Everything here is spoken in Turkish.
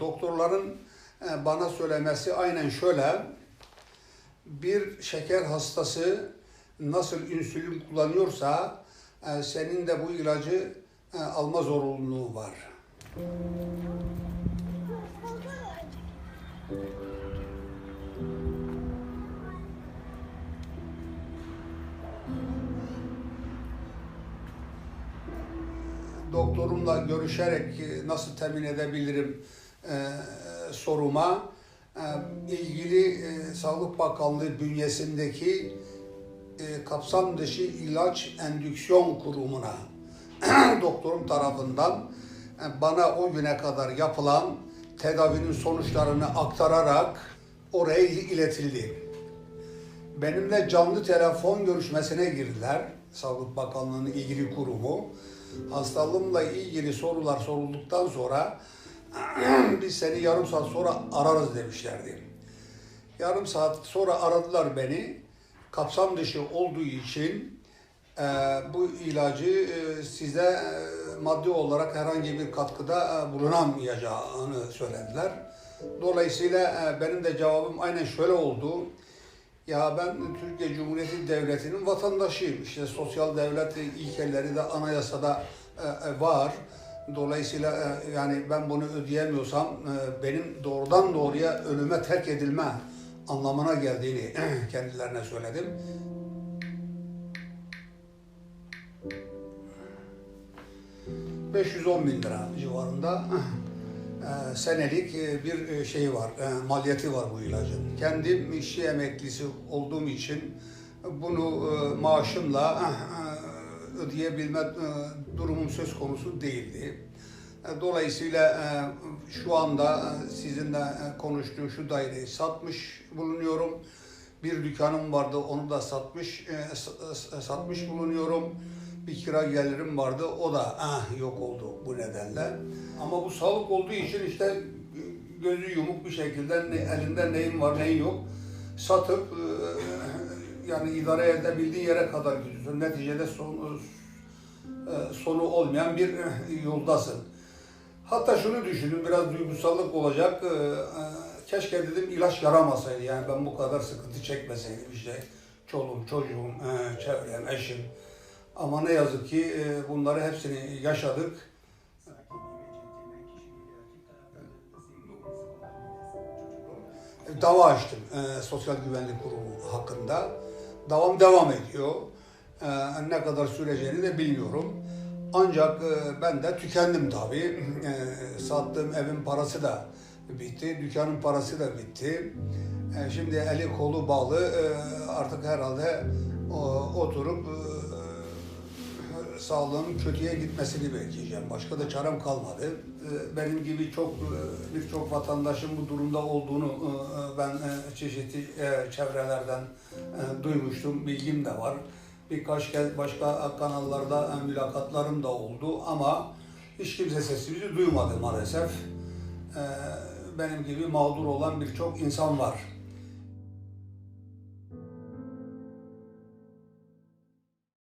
Doktorların e, bana söylemesi aynen şöyle. Bir şeker hastası nasıl insülin kullanıyorsa e, senin de bu ilacı e, alma zorunluluğu var. doktorumla görüşerek nasıl temin edebilirim soruma e, ilgili e, Sağlık Bakanlığı bünyesindeki e, kapsam dışı ilaç endüksiyon kurumuna doktorum tarafından e, bana o güne kadar yapılan tedavinin sonuçlarını aktararak oraya iletildi. Benimle canlı telefon görüşmesine girdiler. Sağlık Bakanlığı'nın ilgili kurumu. Hastalığımla ilgili sorular sorulduktan sonra biz seni yarım saat sonra ararız demişlerdi. Yarım saat sonra aradılar beni. Kapsam dışı olduğu için e, bu ilacı e, size e, maddi olarak herhangi bir katkıda e, bulunamayacağını söylediler. Dolayısıyla e, benim de cevabım aynen şöyle oldu. Ya ben Türkiye Cumhuriyeti Devleti'nin vatandaşıyım. İşte sosyal devlet ilkeleri de anayasada e, e, var. Dolayısıyla e, yani ben bunu ödeyemiyorsam e, benim doğrudan doğruya ölüme terk edilme anlamına geldiğini kendilerine söyledim. ...510 bin lira civarında e, senelik bir şey var, maliyeti var bu ilacın. Kendim işçi emeklisi olduğum için bunu maaşımla ödeyebilme e, durumum söz konusu değildi. E, Dolayısıyla e, şu anda sizinle konuştuğum şu daireyi satmış bulunuyorum. Bir dükkanım vardı, onu da satmış satmış bulunuyorum. Bir kira gelirim vardı, o da ah, yok oldu bu nedenle. Ama bu sağlık olduğu için işte gözü yumuk bir şekilde elinde neyin var neyin yok satıp yani idare edebildiği yere kadar gidiyorsun. Neticede son, e, sonu olmayan bir e, yoldasın. Hatta şunu düşündüm, biraz duygusallık olacak. E, Keşke dedim ilaç yaramasaydı. Yani ben bu kadar sıkıntı çekmeseydim işte. Çoluğum, çocuğum, e, çevrem, eşim. Ama ne yazık ki e, bunları hepsini yaşadık. Dava açtım e, Sosyal Güvenlik Kurumu hakkında. Davam devam ediyor. E, ne kadar süreceğini de bilmiyorum. Ancak e, ben de tükendim tabii. E, sattığım evin parası da bitti, dükkanın parası da bitti. E, şimdi eli kolu bağlı e, artık herhalde o, oturup e, sağlığımın kötüye gitmesini bekleyeceğim. Başka da çarem kalmadı. E, Benim gibi çok e, birçok vatandaşın bu durumda olduğunu e, ben e, çeşitli e, çevrelerden duymuştum, bilgim de var. Birkaç kez başka kanallarda mülakatlarım da oldu ama hiç kimse sesimizi duymadı maalesef. Benim gibi mağdur olan birçok insan var.